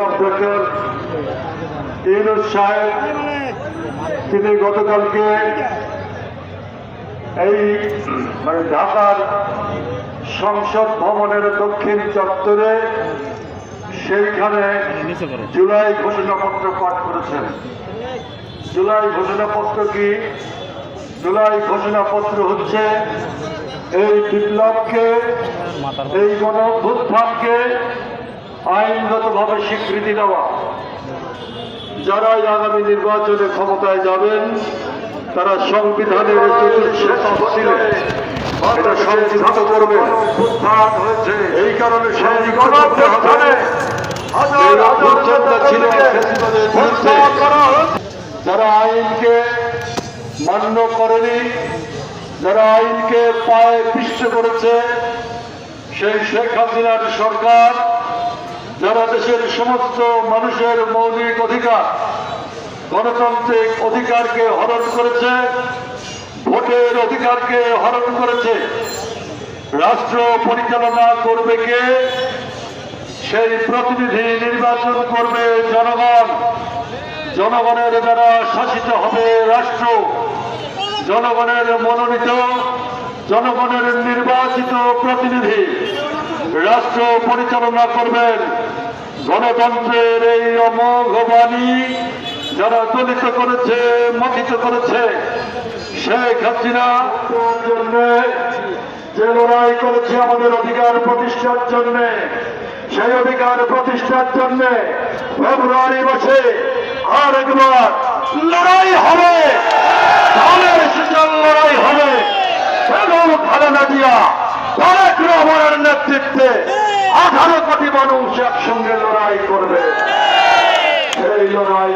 Doctor Yunus সাহেব, তিনি গতকালকে এই মানে ঢাকার সংসদ ভবনের দক্ষিণ চত্বরে সেইখানে জুলাই ঘোষণাপত্র পাঠ করেছেন। জুলাই ঘোষণাপত্র কি? জুলাই ঘোষণাপত্র হচ্ছে এই বিপ্লবকে, এই গণ আইনগতভাবে স্বীকৃতি দেওয়া। যারা আগামী নির্বাচনে ক্ষমতায় যাবেন, তারা সংবিধানের। যারা আইনকে মান্য করেনি, যারা আইনকে পায়ে পিষ্ট করেছে, সেই শেখ হাসিনার সরকার যারা দেশের সমস্ত মানুষের মৌলিক অধিকার, গণতান্ত্রিক অধিকারকে হরণ করেছে, ভোটের অধিকারকে হরণ করেছে, রাষ্ট্র পরিচালনা করবে কে? সেই প্রতিনিধি নির্বাচন করবে জনগণ। জনগণের দ্বারা শাসিত হবে রাষ্ট্র। জনগণের মনোনীত, জনগণের নির্বাচিত প্রতিনিধি রাষ্ট্র পরিচালনা করবেন। গণতন্ত্রের এই অমোঘ বাণী যারা দলিত করেছে, মথিত করেছে, শেখ হাসিনা জন্য যে লড়াই করেছে আমাদের অধিকার প্রতিষ্ঠার জন্য, সেই অধিকার প্রতিষ্ঠার জন্য ফেব্রুয়ারি মাসে আর একবার লড়াই হবে। লড়াই হবে। বেগম খালেদা জিয়া, তারেক রহমানের নেতৃত্বে আঠারো কোটি মানুষ একসঙ্গে লড়াই করবে সেই লড়াই আপনারা